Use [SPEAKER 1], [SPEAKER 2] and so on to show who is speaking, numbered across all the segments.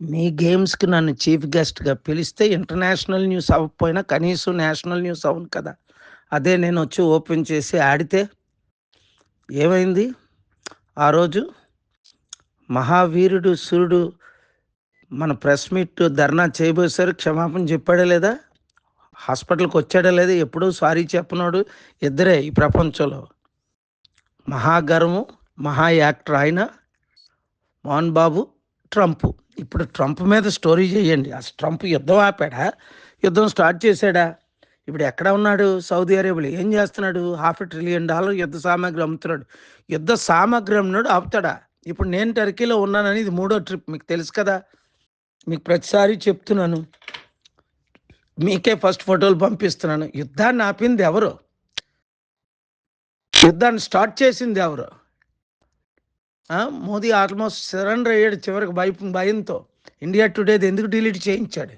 [SPEAKER 1] మీ గేమ్స్‌కి నన్ను చీఫ్ గెస్ట్‌గా పిలిస్తే ఇంటర్నేషనల్ న్యూస్ అవ్వకపోయినా కనీసం నేషనల్ న్యూస్ అవును కదా! అదే నేను వచ్చి ఓపెన్ చేసి ఆడితే ఏమైంది? ఆ రోజు మహావీరుడు సూర్యుడు మన ప్రెస్ మీట్ ధర్నా చేయబోసారు. క్షమాపణ చెప్పాడా లేదా? హాస్పిటల్‌కి వచ్చాడా లేదా? ఎప్పుడూ సారీ చెప్పనోడు ఇద్దరే ఈ ప్రపంచంలో. మహాగర్వం, మహా యాక్టర్ ఆయన. మోహన్ బాబు, ట్రంప్. ఇప్పుడు ట్రంప్ మీద స్టోరీ చేయండి. అసలు ట్రంప్ యుద్ధం ఆపాడా? యుద్ధం స్టార్ట్ చేశాడా? ఇప్పుడు ఎక్కడ ఉన్నాడు? సౌదీ అరేబియాలో ఏం చేస్తున్నాడు? హాఫ్ ట్రిలియన్ డాలర్ యుద్ధ సామాగ్రి అమ్ముతున్నాడు. యుద్ధ సామాగ్రి అమ్మినాడు ఆపుతాడా? ఇప్పుడు నేను టర్కీలో ఉన్నానని ఇది మూడో ట్రిప్ మీకు తెలుసు కదా! మీకు ప్రతిసారి చెప్తున్నాను. మీకే ఫస్ట్ ఫోటోలు పంపిస్తున్నాను. యుద్ధాన్ని ఆపింది ఎవరు? యుద్ధాన్ని స్టార్ట్ చేసింది ఎవరు? మోదీ ఆల్మోస్ట్ సరెండర్ అయ్యాడు చివరికి భయ భయంతో. ఇండియా టుడేది ఎందుకు డిలీట్ చేయించాడు?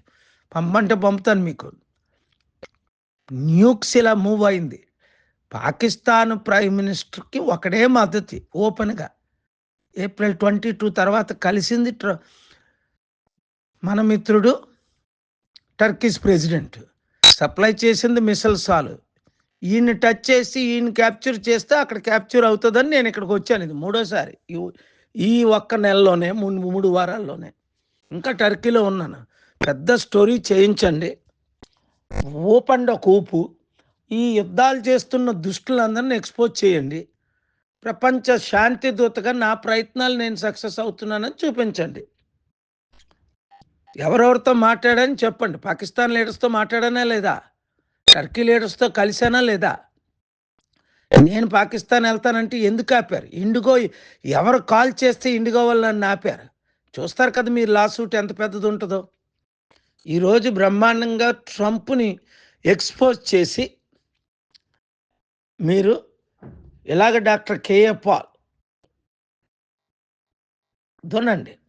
[SPEAKER 1] పంపంటే పంపుతాను మీకు. న్యూక్స్ ఇలా మూవ్ అయింది. పాకిస్తాన్ ప్రైమ్ మినిస్టర్‌కి ఒకడే మద్దతు ఓపెన్‌గా. ఏప్రిల్ 22 తర్వాత కలిసింది ట్ర మన మిత్రుడు టర్కీస్ ప్రెసిడెంట్. సప్లై చేసింది మిస్సైల్ సాలు. ఈయన్ని టచ్ చేసి ఈయన క్యాప్చర్ చేస్తే అక్కడ క్యాప్చర్ అవుతుందని నేను ఇక్కడికి వచ్చాను. ఇది మూడోసారి. ఈ ఒక్క నెలలోనే ము మూడు వారాల్లోనే. ఇంకా టర్కీలో ఉన్నాను. పెద్ద స్టోరీ చేయించండి. ఓపండి ఒక ఊపు. ఈ యుద్ధాలు చేస్తున్న దుష్టులందరిని ఎక్స్‌పోజ్ చేయండి. ప్రపంచ శాంతి దూతగా నా ప్రయత్నాలు నేను సక్సెస్ అవుతున్నానని చూపించండి. ఎవరెవరితో మాట్లాడని చెప్పండి. పాకిస్తాన్ లీడర్స్‌తో మాట్లాడనే లేదా? టర్కీ లీడర్స్‌తో కలిసానా లేదా? నేను పాకిస్తాన్ వెళ్తానంటే ఎందుకు ఆపారు? ఇండిగో ఎవరు కాల్ చేస్తే ఇండిగో వాళ్ళు నన్ను ఆపారు. చూస్తారు కదా మీరు లాసూట్ ఎంత ఎంత ఉంటుందో ఈరోజు బ్రహ్మాండంగా ట్రంప్‌ని ఎక్స్‌పోజ్ చేసి మీరు ఇలాగ డాక్టర్ కేఏ పాల్ దున్నండి.